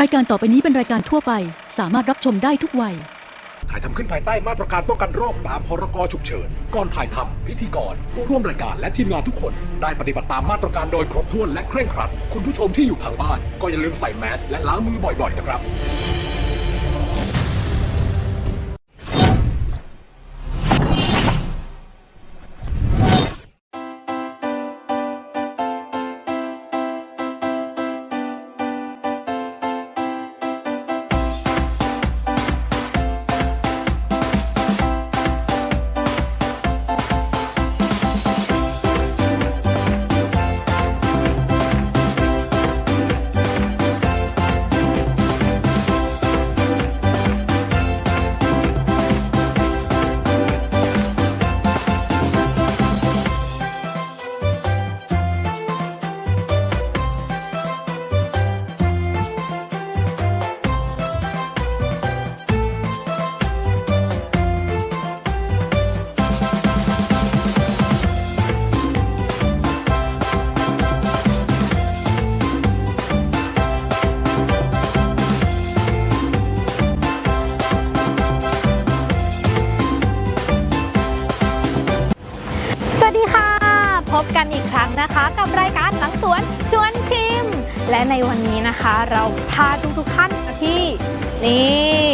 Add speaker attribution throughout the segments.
Speaker 1: รายการต่อไปนี้เป็นรายการทั่วไป สามารถรับชมได้ทุกวัย
Speaker 2: ถ่ายทำขึ้นภายใต้มาตรการป้องกันโรคตามพรกฉุกเฉิน ก่อนถ่ายทำพิธีกรผู้ร่วมรายการและทีมงานทุกคน ได้ปฏิบัติตามมาตรการโดยครบถ้วนและเคร่งครัด คุณผู้ชมที่อยู่ทางบ้าน ก็อย่าลืมใส่แมสและล้างมือบ่อยๆนะครับ
Speaker 3: วันนี้นะคะ เราพาทุกทุกๆท่านมาที่นี่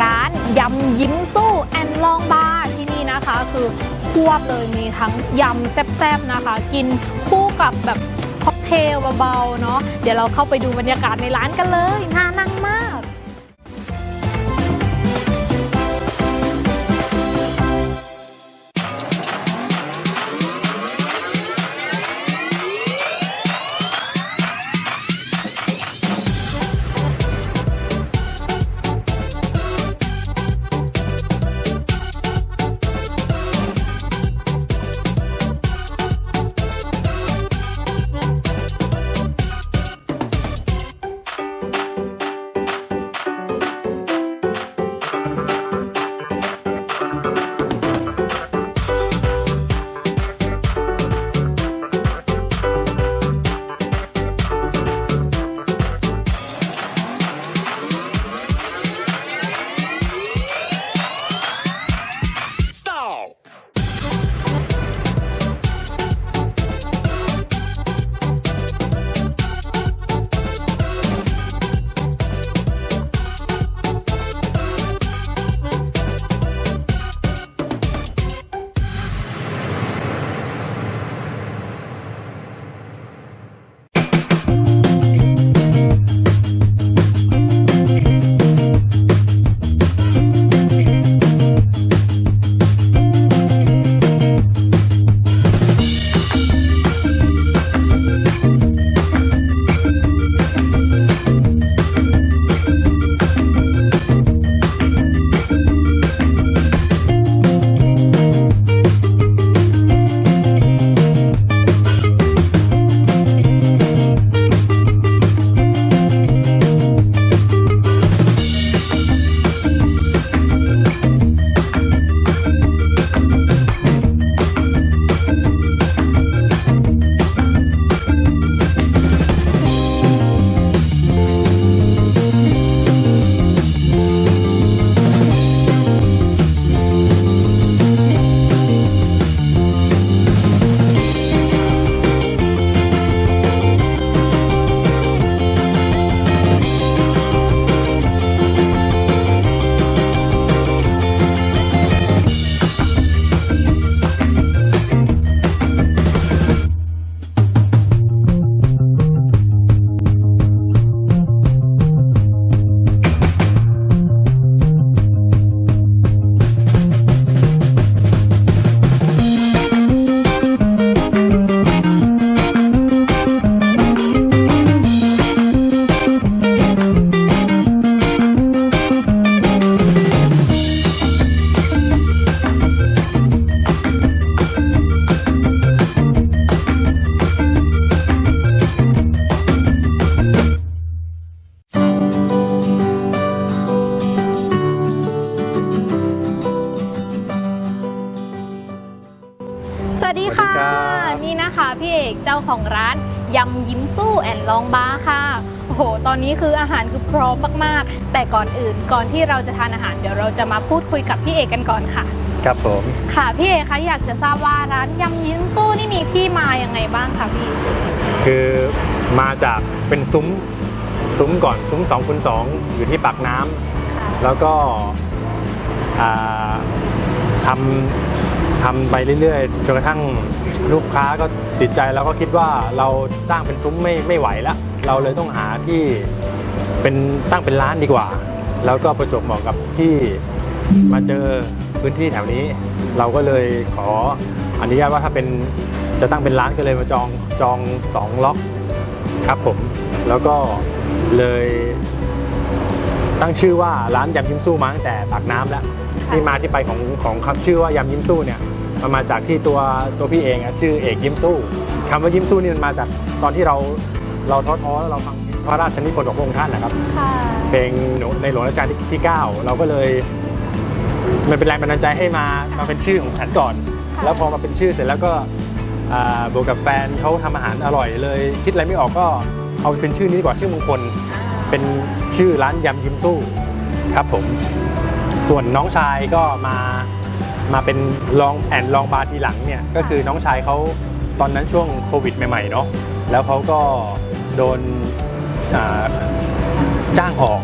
Speaker 3: ร้านยำยิ้มสู้แอนลองบาร์ที่นี่นะคะ คือควบเลยมีทั้งยำแซ่บๆนะคะ กินคู่กับแบบค็อกเทลเบาๆเนาะเดี๋ยวเราเข้าไปดูบรรยากาศในร้านกันเลยน่านั่งมาก ก่อนอื่นก่อนที่เราจะทานอาหารเดี๋ยวเราจะมาพูดคุยกับพี่เอกกันก่อนค่ะ
Speaker 4: ครับผม
Speaker 3: ค่ะพี่เอกคะอยากจะทราบว่าร้านยำยิ้มสู้นี่มีที่มาอย่างไงบ้างคะพี่
Speaker 4: คือมาจากเป็นซุ้มซุ้มก่อนซุ้ม2คูณ2อยู่ที่ปากน้ำ
Speaker 3: ค่ะ
Speaker 4: แล้วก็อ่าทำทำไปเรื่อยๆจนกระทั่งลูกค้าก็ติดใจแล้วก็คิดว่าเราสร้างเป็นซุ้มไม่ไม่ไหวแล้ว เราเลยต้องหาที่เป็นตั้งเป็นร้านดีกว่า แล้วก็ประจวบเหมาะกับที่มาเจอพื้นที่แถวนี้ เราก็เลยขออนุญาตว่าถ้าเป็นจะตั้งเป็นร้านก็เลยมาจองจองสองล็อกครับผม แล้วก็เลยตั้งชื่อว่าร้านยำยิ้มสู้มาตั้งแต่ปากน้ำแล้ว
Speaker 3: ค่ะ
Speaker 4: ที่มาที่ไปของของคำชื่อว่ายำยิ้มสู้เนี่ยมันมาจากที่ตัวตัวพี่เองอะชื่อเอกยิ้มสู้คำว่ายิ้มสู้นี่มันมาจากตอนที่เราเราท้อท้อๆแล้วเราฟัง พระราชนิพนธ์ของพระองค์ท่านนะครับ
Speaker 3: ค่ะ
Speaker 4: เพลงในหลวงรัชกาลที่ 9 เราก็เลยมันเป็นแรงบันดาลใจให้มามาเป็นชื่อของฉันก่อน
Speaker 3: ค่ะ
Speaker 4: แล้วพอมาเป็นชื่อเสร็จแล้วก็อ่าบวกกับแฟนเขาทำอาหารอร่อยเลย คิดอะไรไม่ออกก็เอาเป็นชื่อนี้ดีกว่าชื่อมงคล เป็นชื่อร้านยำยิ้มสู้ครับผมส่วนน้องชายก็มามาเป็นลองแอนลองบาร์ทีหลังเนี่ยก็คือน้องชายเขาตอนนั้นช่วงโควิดใหม่ๆเนาะแล้วเขาก็โดนอ่า จ้างออก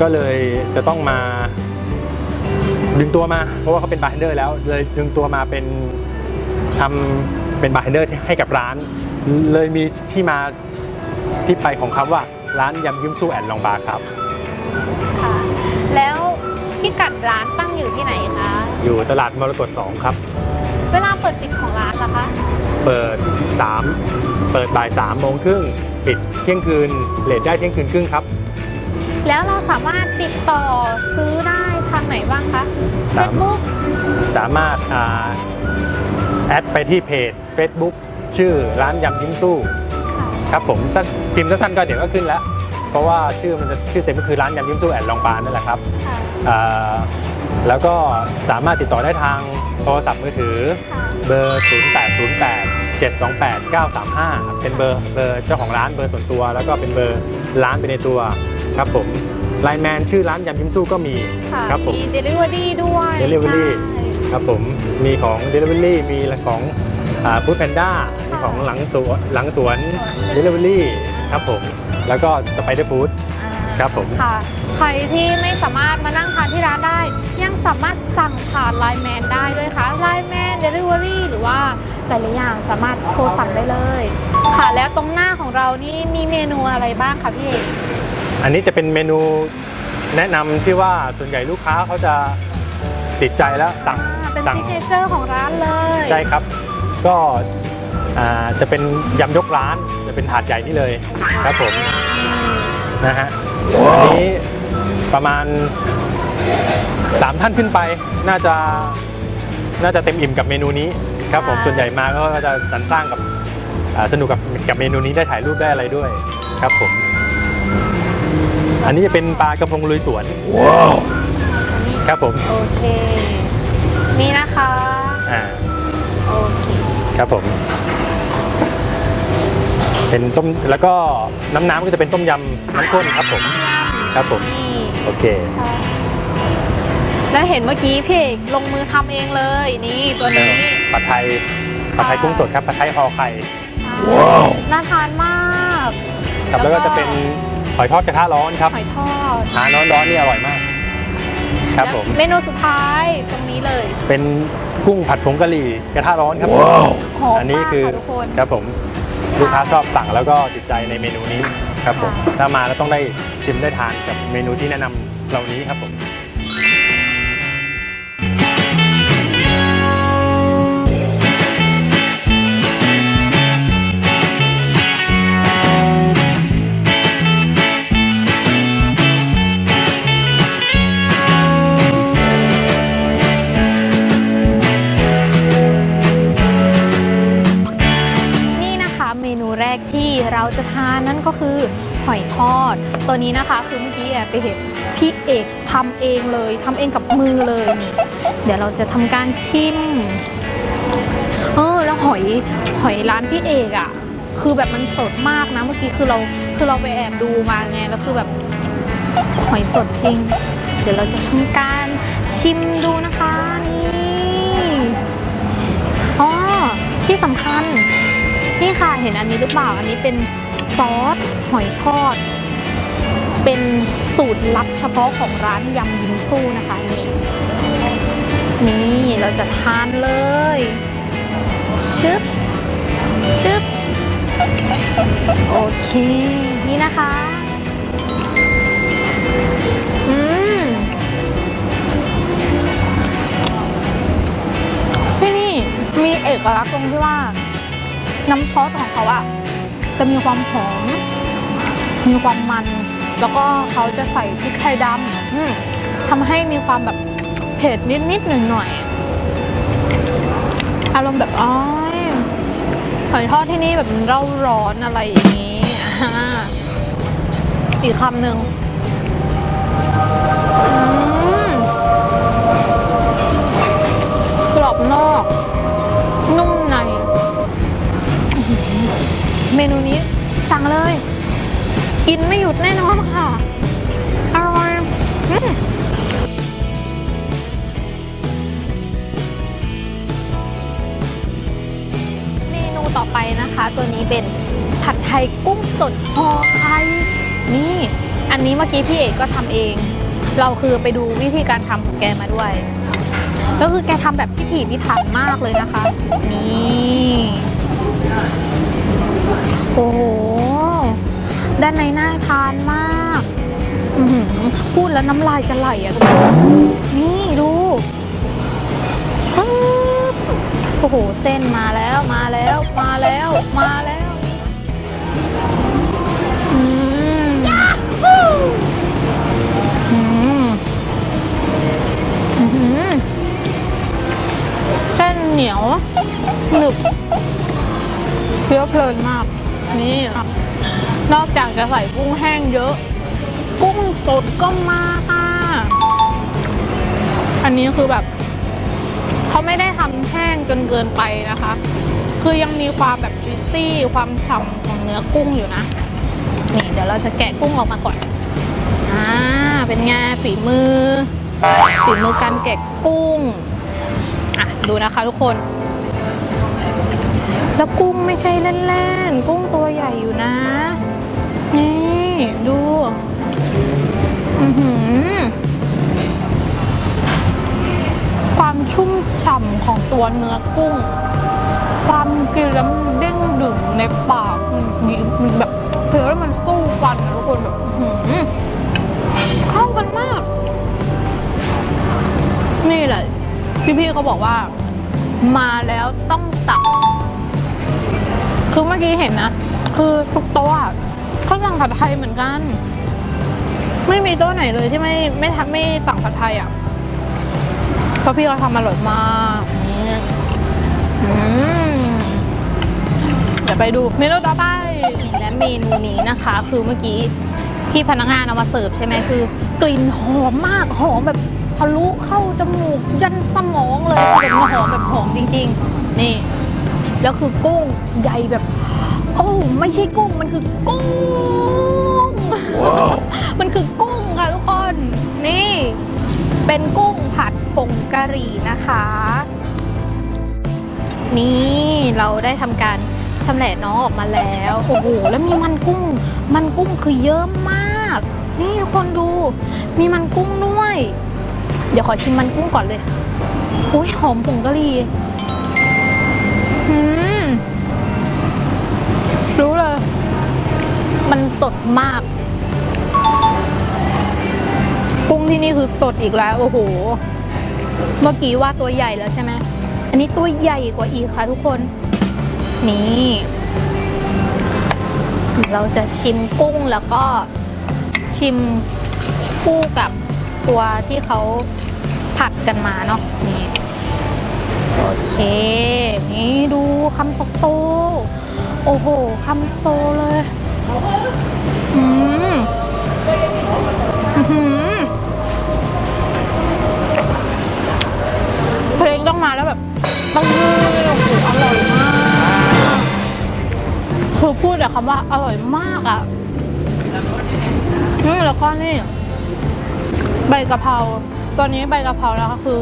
Speaker 4: ก็เลยจะต้องมา ดึงตัวมา เพราะว่าเขาเป็นบาร์เทนเดอร์แล้วเลยดึงตัวมาเป็นทำเป็นบาร์เทนเดอร์ให้กับร้าน เลยมีที่มาที่ไปของคำว่าร้านยำยิ้มสู้แอนลองบาร์ครับ
Speaker 3: ค่ะ แล้วพิกัดร้านตั้งอยู่ที่ไหนคะ
Speaker 4: อยู่ตลาดมรกต2ครับ
Speaker 3: เวลาเปิดปิดของร้านล่ะคะ
Speaker 4: เปิด 3 เปิดบ่าย3โมงครึ่ง ปิดเที่ยงคืนเลทได้เที่ยงคืนครึ่งครับ
Speaker 3: แล้วเราสามารถติดต่อซื้อได้ทางไหนบ้างคะเฟ
Speaker 4: สาม
Speaker 3: ซบุ๊ก
Speaker 4: สามารถอ่าแอดไปที่เพจ Facebook ชื่อร้านยำยิ้มสู้ครับผมสั้นพิมพ์สั้นๆก็เดี๋ยวก็ขึ้นแล้ว เพราะว่าชื่อมันจะชื่อเต็มก็คือร้านยำยิ้มสู้แอนลองบานนั่นแหละครับ
Speaker 3: ค่ะ
Speaker 4: อ่าแล้วก็สามารถติดต่อได้ทางโทรศัพท์มือถือ
Speaker 3: ค่ะ
Speaker 4: เบอร์ 0808 728 935 เป็นเบอร์เบอร์เจ้าของร้านเบอร์ส่วนตัว แล้วก็เป็นเบอร์ร้านไปในตัวครับผมไลน์แมนชื่อร้านยำยิ้มสู้ก็มี
Speaker 3: ค่ะ
Speaker 4: ครับผม
Speaker 3: มีเดลิเวอรี่ด้วย
Speaker 4: Delivery
Speaker 3: ใช่
Speaker 4: ครับผมมีของ Delivery มีของฟู้ดแพนด้ามีของหลังสวนหลังสวน Delivery ครับผมแล้วก็สไปเดอร์ฟู้ด
Speaker 3: อ่า
Speaker 4: ครับผม
Speaker 3: ค่ะ ใครที่ไม่สามารถมานั่งทานที่ร้านได้ ยังสามารถสั่งผ่านไลน์แมนได้ด้วยค่ะไลน์แมนเดลิเวอรี่หรือว่าหลายๆอย่างสามารถโทรสั่งได้เลย ค่ะแล้วตรงหน้าของเรานี่มีเมนูอะไรบ้างคะพี่เอก
Speaker 4: อันนี้จะเป็นเมนูแนะนำที่ว่าส่วนใหญ่ลูกค้าเขาจะติดใจแล้วสั่ง
Speaker 3: อ่าเป็น
Speaker 4: สั่ง
Speaker 3: ซิกเนเจอร์ของร้านเลย
Speaker 4: ใช่ครับ ก็อ่าจะเป็นยำยกร้าน จะเป็นถาดใหญ่นี่เลยครับผมนะฮะ อันนี้ประมาณ 3 ท่านขึ้นไปน่าจะน่าจะเต็มอิ่มกับเมนูนี้ครับผมส่วนใหญ่มาก็จะสรรสร้างกับอ่าสนุกกับกับเมนูนี้ได้ถ่ายรูปได้อะไรด้วยครับผม อันนี้จะเป็นปลากระพงลุยสวนครับผม
Speaker 3: โอเค นี่นะคะ
Speaker 4: อ่า
Speaker 3: โอเค
Speaker 4: ครับผม เป็นต้มแล้วก็น้ำน้ำก็จะเป็นต้มยำน้ำข้นครับผมครับผม
Speaker 3: นี่
Speaker 4: โอเค
Speaker 3: ค่ะแล้วเห็นเมื่อกี้พี่เอกลงมือทำเองเลยนี่ตัวนี้
Speaker 4: ผัดไทยผัดไทยกุ้งสดครับผัดไทยห่อไข่
Speaker 3: ว้าวน่าทานมาก
Speaker 4: ครับแล้วก็จะเป็นหอยทอดกระทะร้อนครับ
Speaker 3: หอยทอด
Speaker 4: ทานร้อนๆนี่อร่อยมาก ครับผม
Speaker 3: เมนูสุดท้ายตรงนี้เลย
Speaker 4: เป็นกุ้งผัดผงกะหรี่กระทะร้อนครับ
Speaker 3: หอม
Speaker 4: อันนี้
Speaker 3: มาก
Speaker 4: คือ
Speaker 3: ค่ะทุกคน
Speaker 4: ครับผม ลูกค้าชอบสั่งแล้วก็ติดใจในเมนูนี้ครับผม
Speaker 3: ค่ะ
Speaker 4: ถ้ามาแล้วต้องได้ชิมได้ทานกับเมนูที่แนะนำเหล่านี้ครับผม
Speaker 3: อหอยทอด ตัวนี้นะคะคือเมื่อกี้แอบไปเห็นพี่เอกทำเองเลยทำเองกับมือเลยนี่เดี๋ยวเราจะทำการชิมเออแล้วหอยหอยร้านพี่เอกอะ่ะ คือแบบมันสดมากนะเมื่อกี้คือเราคือเราไปแอบดูมาไงแล้วคือแบบหอยสดจริง เดี๋ยวเราจะทำการชิมดูนะคะนี่อ๋อที่สำคัญนี่ค่ะเห็นอันนี้หรือเปล่าอันนี้เป็น ซอส หอยทอด เป็นสูตรลับเฉพาะของร้านยำยิมซูนะคะนี่นี่เราจะทานเลยชึบชึบโอเค นี่นะคะ อืมที่นี่มีเอกลักษณ์ตรงที่ว่า น้ำซอสของเขาอะ จะมีความหอม มีความมัน แล้วก็เขาจะใส่พริกไทยดำอืมทำให้มีความแบบเผ็ดนิดๆหน่อยๆอารมณ์แบบอ้อยหอยทอดที่นี่แบบมันเร่าร้อนอะไรอย่างนี้อ่าอีกคำหนึ่ง เมนูนี้สั่งเลย กินไม่หยุดแน่นอนค่ะ อร่อยเมนูต่อไปนะคะ ตัวนี้เป็นผัดไทยกุ้งสดห่อไข่นี่ อันนี้เมื่อกี้พี่เอกก็ทำเอง เราคือไปดูวิธีการทำของแกมาด้วย ก็คือแกทำแบบพิถีพิถันมากเลยนะคะ นี่ โอ้โห ด้านในน่าทานมากพูดแล้วน้ำลายจะไหลอะทุกคนนี่ดูโอ้โห เส้นมาแล้วมาแล้วมาแล้วมาแล้วอืมอืมอื้อหือเส้นเหนียวหนึบเคี้ยวเพลินมาก นี่ นอกจากจะใส่กุ้งแห้งเยอะ กุ้งสดก็มาค่ะอันนี้คือแบบเขาไม่ได้ทำแห้งจนเกินไปนะคะ คือยังมีความแบบจุยซี่ความฉ่ำของเนื้อกุ้งอยู่นะ นี่เดี๋ยวเราจะแกะกุ้งออกมาก่อนอ่าเป็นไงฝีมือฝีมือการแกะกุ้งอะดูนะคะทุกคน แล้วกุ้งไม่ใช่เล่นๆ กุ้งตัว ความชุ่มฉ่ำของตัวเนื้อกุ้ง ความกินแล้วมันเด้งดึงในปากมันดีมันแบบเคี้ยวแล้วมันสู้ฟันนะทุกคนแบบหือเข้ากันมาก นี่แหละพี่ๆเขาบอกว่า มาแล้วต้องสั่งคือเมื่อกี้เห็นนะ คือทุกโต๊ะอะเขาสั่งผัดไทยเหมือนกัน ไม่มีโต๊ะไหนเลยที่ไม่ไม่ทำไม่สั่งผัดไทยอะเพราะพี่เขาทำอร่อยมากนี่เดี๋ยวไปดูเมนูต่อไปและเมนูนี้นะคะ คือเมื่อกี้พี่พนักงานเอามาเสิร์ฟใช่ไหมคือ กลิ่นหอมมากหอมแบบทะลุเข้าจมูกยันสมองเลยแบบหอมแบบหอมจริง ๆ นี่ แล้วคือกุ้งใหญ่แบบ โอ้ไม่ใช่กุ้งมันคือกุ้ง มันคือกุ้งค่ะทุกคน นี่ เป็นกุ้งผัดผงกะหรี่นะคะ นี่เราได้ทำการชำแหละน้องออกมาแล้ว โอ้โห แล้วมีมันกุ้ง มันกุ้งคือเยอะมาก นี่ทุกคนดู มีมันกุ้งด้วย เดี๋ยวขอชิมมันกุ้งก่อนเลย อุ้ยหอมผงกะหรี่รู้เลย มันสดมาก ที่นี่คือสดอีกแล้ว โอ้โห เมื่อกี้ว่าตัวใหญ่แล้วใช่ไหม อันนี้ตัวใหญ่กว่าอีกค่ะทุกคน นี่ เราจะชิมกุ้งแล้วก็ชิมคู่กับตัวที่เขาผัดกันมาเนาะ นี่ โอเค นี่ดูคำโตๆโอ้โหคำโตเลย อืม อื้อ ต้องมาแล้วแบบต้องยืดโอ้โหอร่อยมาก คือพูดคำว่าอร่อยมากอะ่ะอืมแล้วก็นี่ ใบกะเพราตัวนี้ใบกะเพราแล้วก็คือ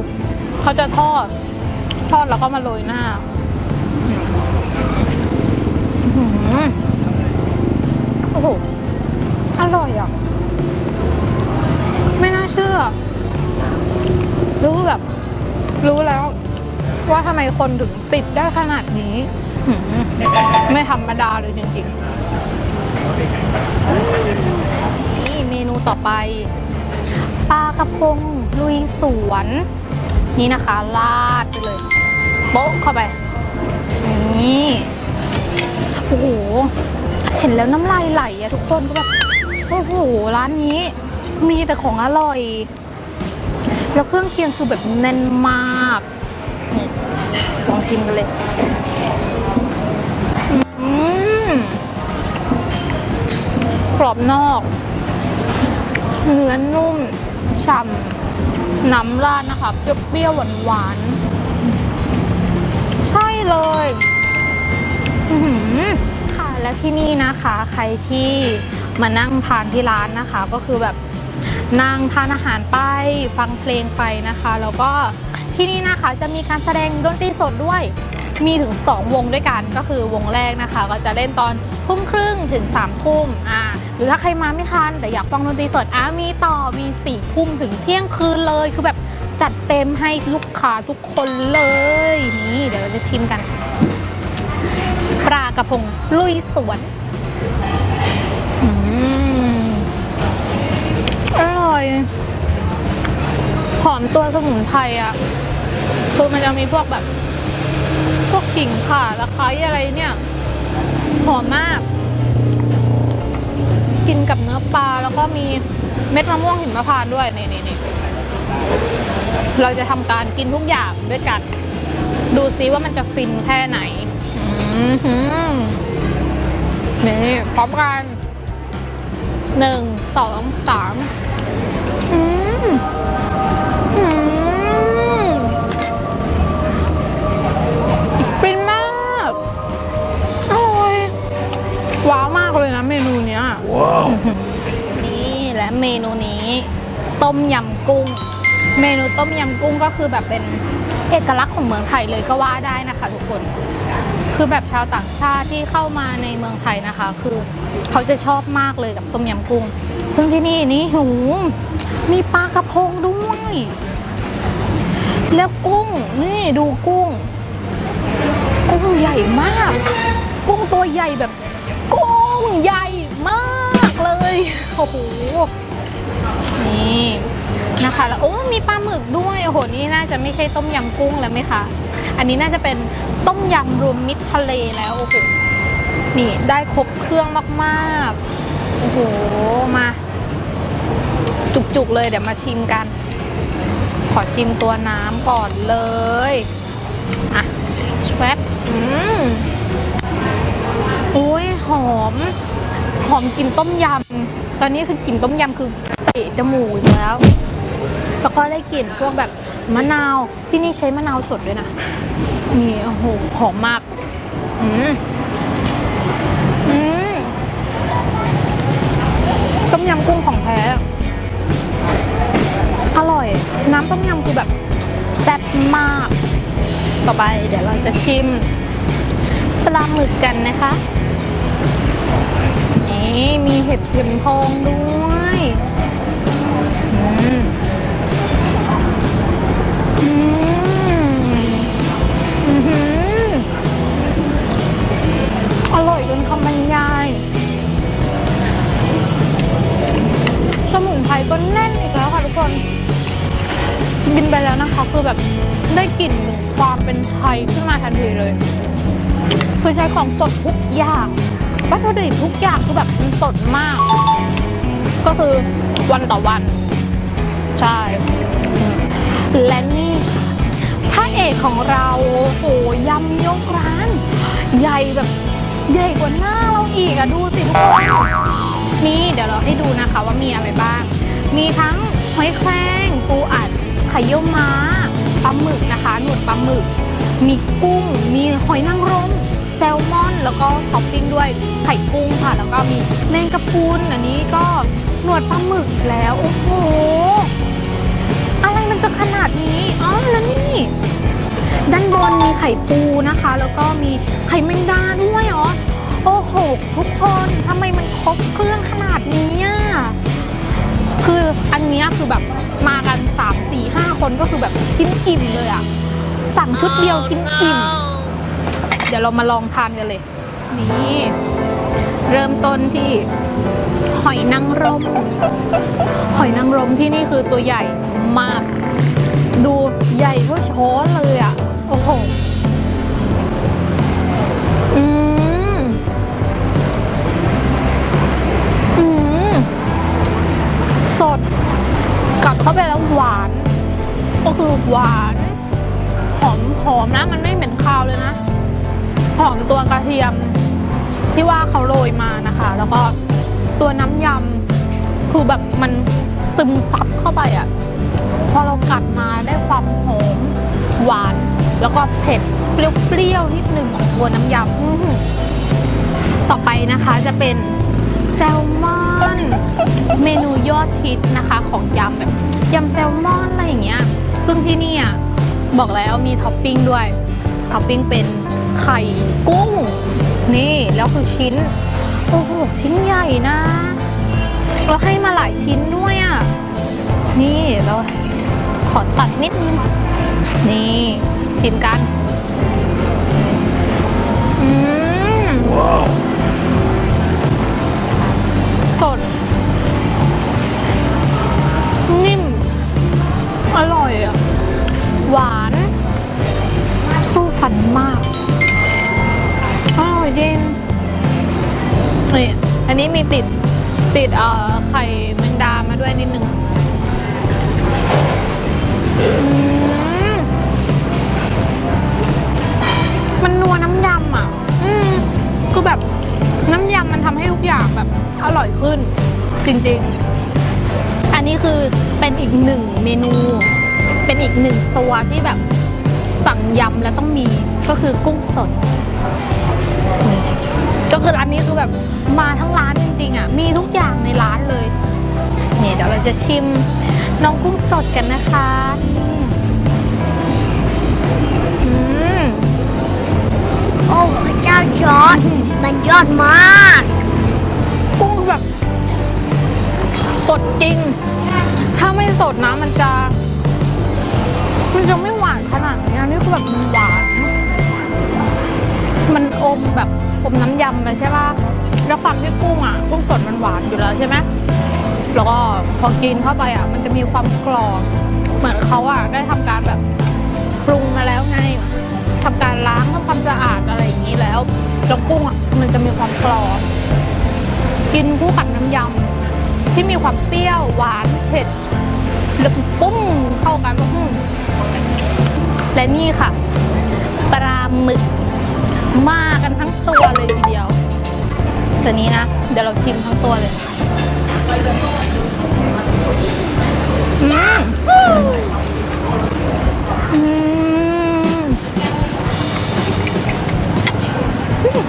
Speaker 3: เขาจะทอด ทอดแล้วก็มาโรยหน้าโอ้โห อร่อยอะ ไม่น่าเชื่อ รู้แบบ รู้แล้ว ว่าทำไมคนถึงติดได้ขนาดนี้หืมไม่ธรรมดาเลยจริงๆ นี่เมนูต่อไปปลากระพงลุยสวน นี่นะคะลาดไปเลยโป๊ะเข้าไป นี่โอ้โหเห็นแล้วน้ำลายไหลอะทุกคนก็แบบโอ้โหร้านนี้มีแต่ของอร่อย แล้วเครื่องเคียงคือแบบแน่นมากนี่ ลองชิมกันเลย อืมกรอบนอก เนื้อนุ่ม ฉ่ำ น้ำราดนะคะเปรี้ยวๆหวานใช่เลยค่ะและที่นี่นะคะ ใครที่มานั่งทานที่ร้านนะคะ ก็คือแบบนั่งทานอาหารไปฟังเพลงไปนะคะ แล้วก็ ที่นี่นะคะจะมีการแสดงดนตรีสดด้วย มีถึง 2 วงด้วยกันก็คือวงแรกนะคะ ก็จะเล่นตอนทุ่มครึ่งถึง3ามทุ่มอ่าหรือถ้าใครมาไม่ทันแต่อยากฟังดนตรีสดอะมีต่อมี4ี่ทุ่มถึงเที่ยงคืนเลยคือแบบจัดเต็มให้ลูกค้าทุกคนเลยนี่เดี๋ยวเราจะชิมกัน ปลากระพงลุยสวนอืมอร่อย หอมตัวสมุนไพรอะ คือมันจะมีพวกแบบ พวกกิ่งข่าตะไคร้อะไรเนี่ย หอมมาก กินกับเนื้อปลาแล้วก็มีเม็ดมะม่วงหิมพานต์ด้วยนี่นี่นี่เราจะทำการกินทุกอย่างด้วยกัน ดูซิว่ามันจะฟินแค่ไหนนี่พร้อมกันหนึ่งสองสาม นี้ยว้าวนี่และเมนูนี้ ต้มยำกุ้ง เมนูต้มยำกุ้งก็คือแบบเป็นเอกลักษณ์ของเมืองไทยเลยก็ว่าได้นะคะทุกคน คือแบบชาวต่างชาติที่เข้ามาในเมืองไทยนะคะ คือเขาจะชอบมากเลยกับต้มยำกุ้ง ซึ่งที่นี่นี่หูมีปลากระพงด้วย แล้วกุ้งนี่ดูกุ้ง กุ้งใหญ่มาก กุ้งตัวใหญ่แบบ กุ้งใหญ่ โอ้โห นี่นะคะ แล้วโอ้มีปลาหมึกด้วย โอ้โห นี่น่าจะไม่ใช่ต้มยำกุ้งแล้วไหมคะ อันนี้น่าจะเป็นต้มยำรวมมิตรทะเลแล้ว โอ้โห นี่ได้ครบเครื่องมากๆ โอ้โห มา จุกๆเลยเดี๋ยวมาชิมกัน ขอชิมตัวน้ำก่อนเลย อะแวบอืมอุ้ยหอม หอมกลิ่นต้มยำ ตอนนี้คือกลิ่นต้มยำคือเตะจมูกอีกแล้ว แล้วก็ได้กลิ่นพวกแบบมะนาว ที่นี่ใช้มะนาวสดด้วยนะ มีโอ้โหหอมมาก อืมอืมต้มยำกุ้งของแท้ อร่อย น้ำต้มยำคือแบบแซ่บมาก ต่อไปเดี๋ยวเราจะชิมปลาหมึกกันนะคะ นี่มีเห็ดเข็มทองด้วยอืมอืมอื้อร่อยจนคำบรรยาย สมุนไพรก็แน่นอีกแล้วค่ะทุกคนกินไปแล้วนะคะ คือแบบได้กลิ่นความเป็นไทยขึ้นมาทันทีเลย คือใช้ของสดทุกอย่าง วัตถุดิบทุกอย่างคือแบบมันสดมาก ก็คือวันต่อวัน ใช่ และนี่พระเอกของเราโอ้ยำยกร้าน ใหญ่แบบใหญ่กว่าหน้าเราอีกอะดูสิทุกคนนี่เดี๋ยวเราให้ดูนะคะว่ามีอะไรบ้าง มีทั้งหอยแครงปูอัดไข่เยี่ยวม้าปลาหมึกนะคะ หนวดปลาหมึก มีกุ้ง มีหอยนางรม แซลมอน แล้วก็ท็อปปิ้งด้วยไข่กุ้งค่ะ แล้วก็มีแมงกะพรุนอันนี้ก็หนวดปลาหมึกอีกแล้ว โอ้โห อะไรมันจะขนาดนี้ อ๋อ แล้วนี่ ด้านบนมีไข่ปูนะคะ แล้วก็มีไข่แมงดาด้วยเหรอโอ้โห ทุกคนทำไมมันครบเครื่องขนาดนี้อะคืออันเนี้ยคือแบบมากัน 3 4 5 คนก็คือแบบกินอิ่มเลยอะ สั่งชุดเดียวกินอิ่ม เดี๋ยวเรามาลองทานกันเลย นี่เริ่มต้นที่หอยนางรม หอยนางรมที่นี่คือตัวใหญ่มาก ดูใหญ่เท่าช้อนเลยอะ โอ้โห อืม อืม สด กัดเข้าไปแล้วหวาน ก็คือหวาน หอมหอมนะ มันไม่เหม็นคาวเลยนะ หอมตัวกระเทียมที่ว่าเขาโรยมานะคะ แล้วก็ตัวน้ำยำคือแบบมันซึมซับเข้าไปอะ่ะ พอเรากัดมาได้ความหอมหวาน แล้วก็เผ็ดเปรี้ยวๆนิดหนึ่งของตัวน้ำยำต่อไปนะคะจะเป็นแซลมอนเมนูยอดฮิตนะคะของยำแบบยำแซลมอนอะไรอย่างเงี้ย ซึ่งที่นี่อะบอกแล้วมีท็อปปิ้งด้วยท็อปปิ้งเป็น ไข่กุ้ง นี่ แล้วคือชิ้น โอ้โห ชิ้นใหญ่นะเราให้มาหลายชิ้นด้วยอะ นี่เราขอตัดนิดนึง นี่ ชิมกัน อืมสด นิ่ม อร่อยอะ หวาน สู้ฟันมาก อร่อยเด่นนี่อันนี้มีติดติดเอ่อไข่แมงดามาด้วยนิดนึงมันนัวน้ำยำอะ อืมคือแบบน้ำยำมันทำให้ทุกอย่างแบบ อร่อยขึ้น จริง ๆ อันนี้คือเป็นอีกหนึ่งเมนู เป็นอีกหนึ่งตัวที่แบบสั่งยำแล้วต้องมีก็คือกุ้งสด ก็คือร้านนี้คือแบบมาทั้งร้านจริงๆอะมีทุกอย่างในร้านเลยนี่เดี๋ยวเราจะชิมน้องกุ้งสดกันนะคะนี่อืม
Speaker 5: โอ้พระเจ้าจอร์ดมันยอดมาก
Speaker 3: กุ้งคือแบบ สดจริง ถ้าไม่สดนะมันจะ มันจะไม่หวานขนาดนี้อันนี่คือแบบมันหวาน มแบบอมน้ำยำไปใช่ป่ะแล้วความที่กุ้งอะกุ้งสดมันหวานอยู่แล้วใช่ไหมแล้วก็พอกินเข้าไปอะ มันจะมีความกรอบเหมือนเขาอะได้ทำการแบบปรุงมาแล้วไงทำการล้างทำความสะอาดอะไรอย่างนี้แล้วแล้วกุ้งอะมันจะมีความกรอบกินคู่กับน้ำยำที่มีความเปรี้ยวหวานเผ็ดแล้วปุ้มเข้ากันปุ้มและนี่ค่ะปลาหมึก มากันทั้งตัวเลยทีเดียวตัวนี้นะ เดี๋ยวเราชิมทั้งตัวเลยอืมอืม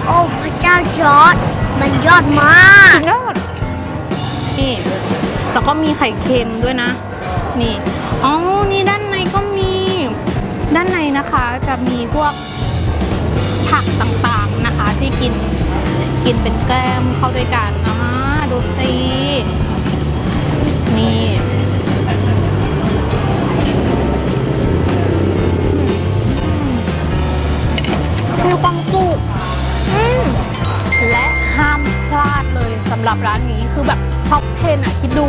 Speaker 5: โอ้พระเจ้าจอร์ดมันยอดมาก
Speaker 3: สุดยอดนี่แล้วก็มีไข่เค็มด้วยนะ นี่ อ๋อ นี่ด้านในก็มี ด้านในนะคะจะมีพวก ผักต่างๆนะคะ ที่กินกินเป็นแกล้มเข้าด้วยกันอ่าดูสินี่มีความสุและห้ามพลาดเลยสำหรับร้านนี้คือแบบท็อป10อะคิดดู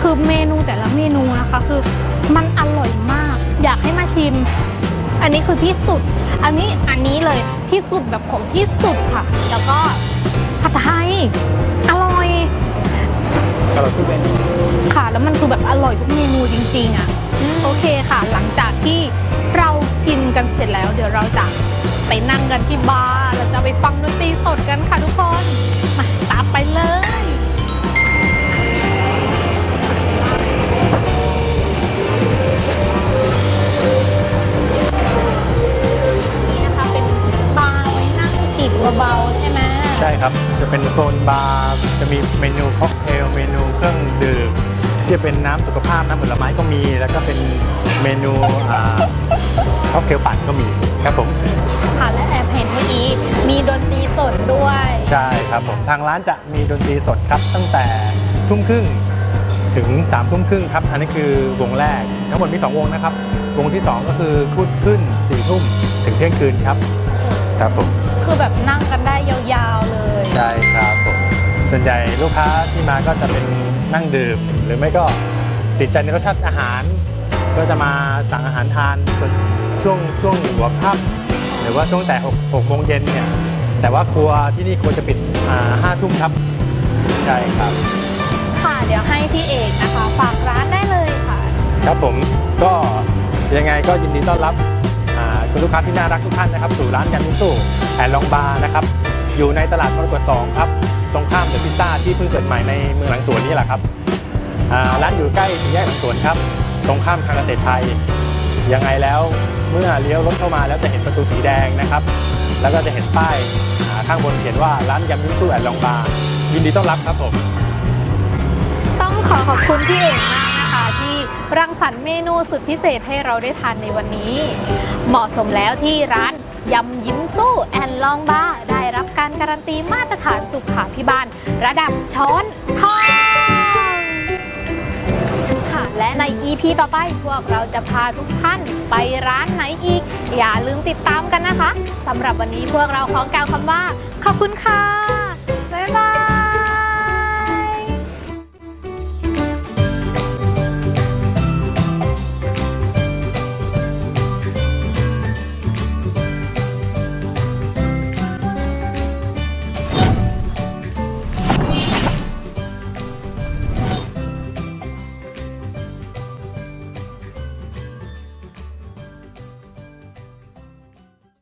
Speaker 3: คือเมนูแต่ละเมนูนะคะ คือมันอร่อยมาก อยากให้มาชิม อันนี้คือที่สุด อันนี้อันนี้เลยที่สุดแบบของที่สุดค่ะ แล้วก็ผัดไทยอร่อย
Speaker 4: อร่อยทุกเมนู
Speaker 3: ค่ะ แล้วมันคือแบบอร่อยทุกเมนูจริงๆอะโอเคค่ะ หลังจากที่เรากินกันเสร็จแล้ว เดี๋ยวเราจะไปนั่งกันที่บาร์เราจะไปฟังดนตรีสดกันค่ะทุกคน มาตามไปเลย นี่นะคะเป็นบาร์ไว้นั่งกิน
Speaker 4: เป็นโซนบาร์ จะมีเมนูค็อกเทล เมนูเครื่องดื่มที่จะเป็นน้ำสุขภาพ น้ำผลไม้ก็มี แล้วก็เป็นเมนูอ่าค็อกเทลปั่นก็มีครับผม
Speaker 3: ค่ะและแอบเห็นเมื่อกี้มีดนตรีสดด้วย
Speaker 4: ใช่ครับผม ทางร้านจะมีดนตรีสดครับ ตั้งแต่ทุ่มครึ่งถึง3ามทุ่มครึ่งครับ อันนี้คือวงแรก ทั้งหมดมี 2 วงนะครับ วงที่ 2 ก็คือพูดขึ้น4ี่ทุ่มถึงเที่ยงคืนครับ ครับผม
Speaker 3: คือแบบนั่งกันได้ยาวๆเลย
Speaker 4: ใช่ครับผมส่วนใหญ่ลูกค้าที่มาก็จะเป็นนั่งดื่ม หรือไม่ก็ติดใจในรสชาติอาหาร ก็จะมาสั่งอาหารทานส่วนช่วงช่วงหัวค่ำหรือว่าช่วงแต่6 6โมงเย็นเนี่ยแต่ว่าครัวที่นี่ครัวจะปิดอ่าห้าทุ่มครับใช่ครับ
Speaker 3: ค่ะเดี๋ยวให้พี่เอกนะคะฝากร้านได้เลยค่ะ
Speaker 4: ครับผมก็ยังไงก็ยินดีต้อนรับอ่า คุณลูกค้าที่น่ารักทุกท่านนะครับสู่ร้านยามิสุแอนลองบาร์นะครับอยู่ในตลาดมรกตสองครับตรงข้ามเดอะพิซซ่าที่เพิ่งเปิดใหม่ในเมืองหลังสวนนี่แหละครับร้านอยู่ใกล้สี่แยกหลังสวนครับ ตรงข้ามทางเกษตรไทยยังไงแล้วเมื่อเลี้ยวรถเข้ามาแล้วจะเห็นประตูสีแดงนะครับ แล้วก็จะเห็นป้ายข้างบนเขียนว่าร้านยำมิสุแอนลองบาร์ยินดีต้อนรับครับผม
Speaker 3: ต้องขอขอบคุณพี่เอกมาก นะคะที่รังสรรค์เมนูสุดพิเศษให้เราได้ทานในวันนี้ เหมาะสมแล้วที่ร้านยำยิ้มสู้แอนลองบาได้รับการการันตีมาตรฐานสุขาพิบาล ระดับช้อนทองค่ะและใน EP ต่อไปพวกเราจะพาทุกท่านไปร้านไหนอีก อย่าลืมติดตามกันนะคะสำหรับวันนี้พวกเราขอกล่าวคำว่า ขอบคุณค่ะ